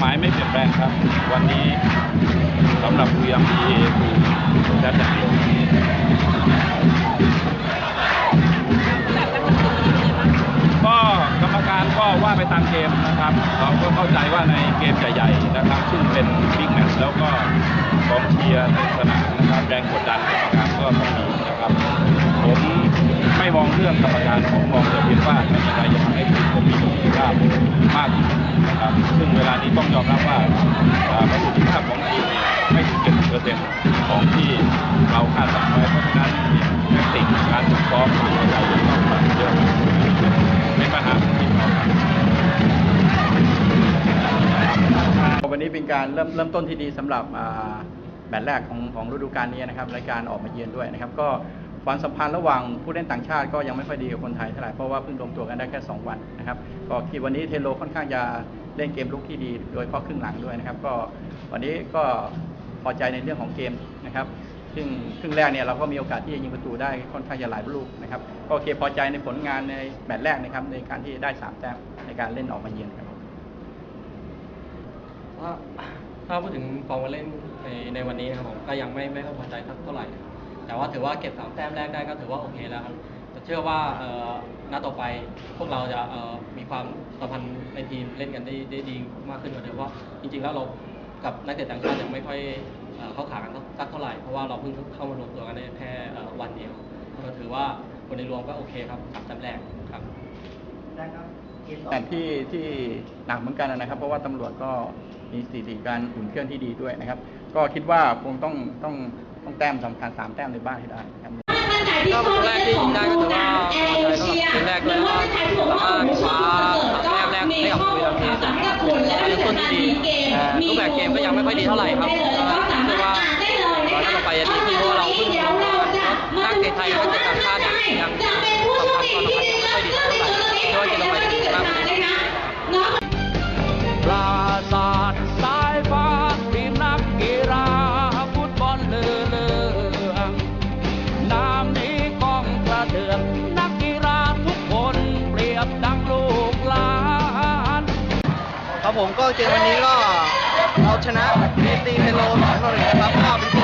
หมายไม่เปลี่ยนแปลงครับ วันนี้สำหรับ VMPA คือแชมป์อย่างเดียก็กรรมการก็ว่าไปตามเกมนะครับ เราก็เข้าใจว่าในเกมใหญ่ๆนะครับ ซึ่งเป็นบิ๊กแมตช์แล้วก็กองเชียร์ในสนามนะครับแรงกดดันกรรมการก็ต้องมีนะครับ ผมไม่มองเรื่องกรรมการผมมองแต่เพียงว่าไม่มีใครจะทำให้ทีมผมมีประสิทธิภาพมาก ที่เราคาดหวังไว้เพราะฉะนั้นแทคติกการฝึกซ้อมความเข้าใจจะต้องปรับเยอะเป็นปัญหาของทีมเราครับวันนี้เป็นการเริ่มเริ่มต้นที่ดีสำหรับแมตช์แรกของของฤดูกาลนี้นะครับรายการออกมาเยือนด้วยนะครับ ก็ความสัมพันธ์ระหว่างผู้เล่นต่างชาติก็ยังไม่ค่อยดีกับคนไทยเท่าไหร่เพราะว่าเพิ่งรวมตัวกันได้แค่ 2 วันนะครับก็คิดวันนี้เทโลค่อนข้างจะเล่นเกมลุกที่ดี โดยเฉพาะครึ่งหลังด้วยนะครับ ก็วันนี้ก็ พอใจในเรื่องของเกมนะครับซึ่งครึ่งแรกเนี่ยเราก็มีโอกาสที่จะยิงประตูได้ค่อนข้างจะหลายลูกนะครับก็โอเคพอใจในผลงานในแมตช์แรกนะครับในการที่ได้สามแต้มในการเล่นออกมาเยือนครับถ้าถ้าพูดถึงฟอร์มการเล่นในในวันนี้นะครับผมก็ยังไม่ไม่ค่อยพอใจสักเท่าไหร่แต่ว่าถือว่าเก็บสามแต้มแรกได้ก็ถือว่าโอเคแล้วครับแต่เชื่อว่าเอ่อนัดต่อไปพวกเราจะเอ่อมีความสัมพันธ์ในทีมเล่นกันได้ได้ดีมากขึ้นกว่าเดิมเพราะจริงๆแล้วเรา กับนักเตะต่างชาติยังไม่ค่อยเอ่อเข้าขากันสักเท่าไหร่เพราะว่าเราเพิ่งเข้ามารวมตัวกันได้แค่เอ่อวันเดียวก็ถือว่าคนในรวมก็โอเคครับสามแต้มแรกครับแต่ที่ที่หนักเหมือนกันนะครับ เพราะว่าตำรวจก็มีสถิติการอุ่นเครื่องที่ดีด้วยนะครับ ก็คิดว่าคงต้องต้องต้องแต้มสำคัญสามแต้มในบ้านให้ได้นะครับก็ประตูแรกที่ยิงได้ก็ถือว่าพอใจสำหรับเกมแรกเลยว่าสามารถคว้า เท่าไหร่ครับก็เชื่อว่าเราจะไปจะดีขึ้นเพราะว่าเราเพิ่งรู้ว่านักเตะไทยกับนักเตะต่างชาติยังสำคัญความสำคัญยังไม่ค่อยดีเท่าไหร่เชื่อว่าจะลงไปถึงมากกว่านี้ปราสาทสายฟ้าทีมนักกีฬาฟุตบอลเลือเลืองน้ำนี้กองกระเดืองนักกีฬาทุกคนเปรียบดังลูกหลานครับผมก็เกมวันนี้ก็ เราชนะบีซีเทโลสองต่อหนึ่งนะครับก็เป็น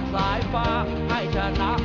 ชียร์บอล